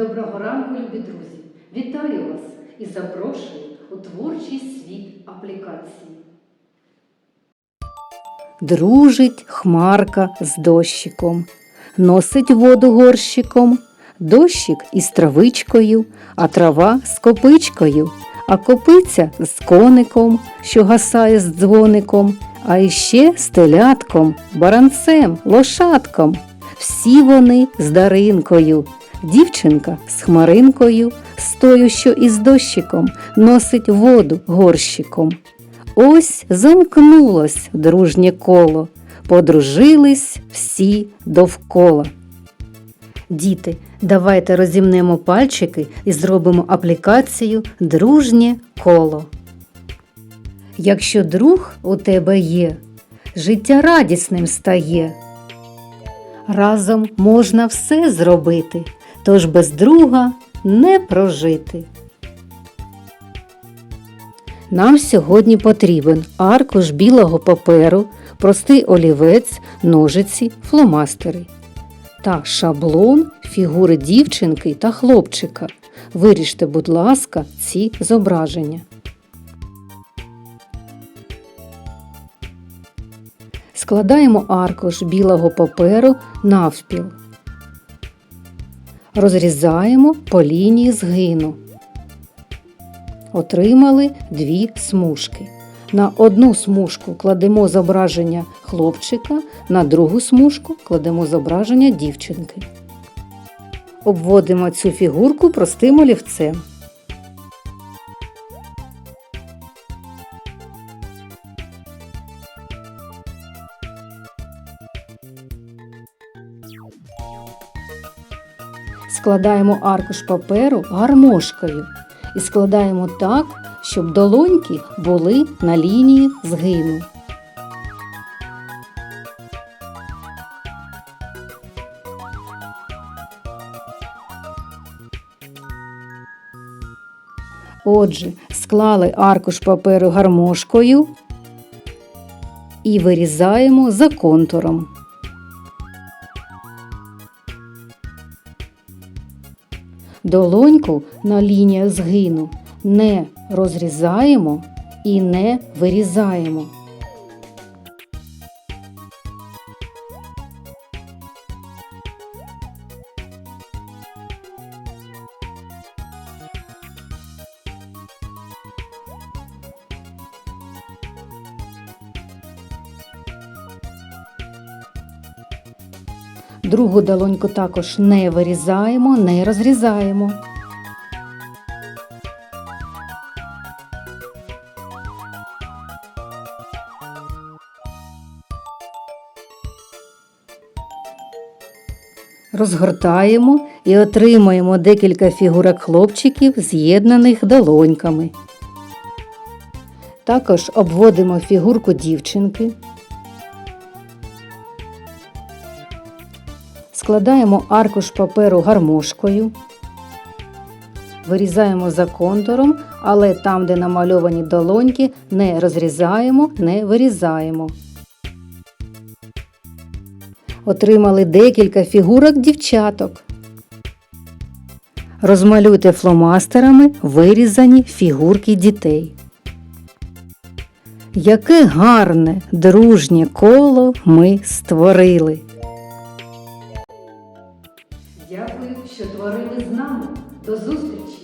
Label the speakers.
Speaker 1: Доброго ранку, любі друзі! Вітаю вас і запрошую у творчий світ аплікації.
Speaker 2: Дружить хмарка з дощиком, носить воду горщиком, дощик із травичкою, а трава з копичкою, а копиця з коником, що гасає з дзвоником, а іще з телятком, баранцем, лошадком. Всі вони з даринкою, дівчинка з хмаринкою, з тою, що із дощиком носить воду горщиком. Ось замкнулось дружнє коло, подружились всі довкола. Діти, давайте розімнемо пальчики і зробимо аплікацію Дружнє коло. Якщо друг у тебе є, життя радісним стає. Разом можна все зробити, тож без друга не прожити. Нам сьогодні потрібен аркуш білого паперу, простий олівець, ножиці, фломастери та шаблон фігури дівчинки та хлопчика. Виріжте, будь ласка, ці зображення. Складаємо аркуш білого паперу навпіл. Розрізаємо по лінії згину отримали дві смужки. На одну смужку кладемо зображення хлопчика, на другу смужку кладемо зображення дівчинки. Обводимо цю фігурку простим олівцем. Складаємо аркуш паперу гармошкою і складаємо так, щоб долоньки були на лінії згину. Отже, склали аркуш паперу гармошкою і вирізаємо за контуром. Долоньку на лінію згину не розрізаємо і не вирізаємо. Другу долоньку також не вирізаємо, не розрізаємо. Розгортаємо і отримуємо декілька фігурок хлопчиків, з'єднаних долоньками. Також обводимо фігурку дівчинки. Складаємо аркуш паперу гармошкою. Вирізаємо за контуром, але там, де намальовані долоньки, не розрізаємо, не вирізаємо. Отримали декілька фігурок дівчаток. Розмалюйте фломастерами вирізані фігурки дітей. Яке гарне, дружнє коло ми створили.
Speaker 1: Дякую, що творили з нами. До зустрічі!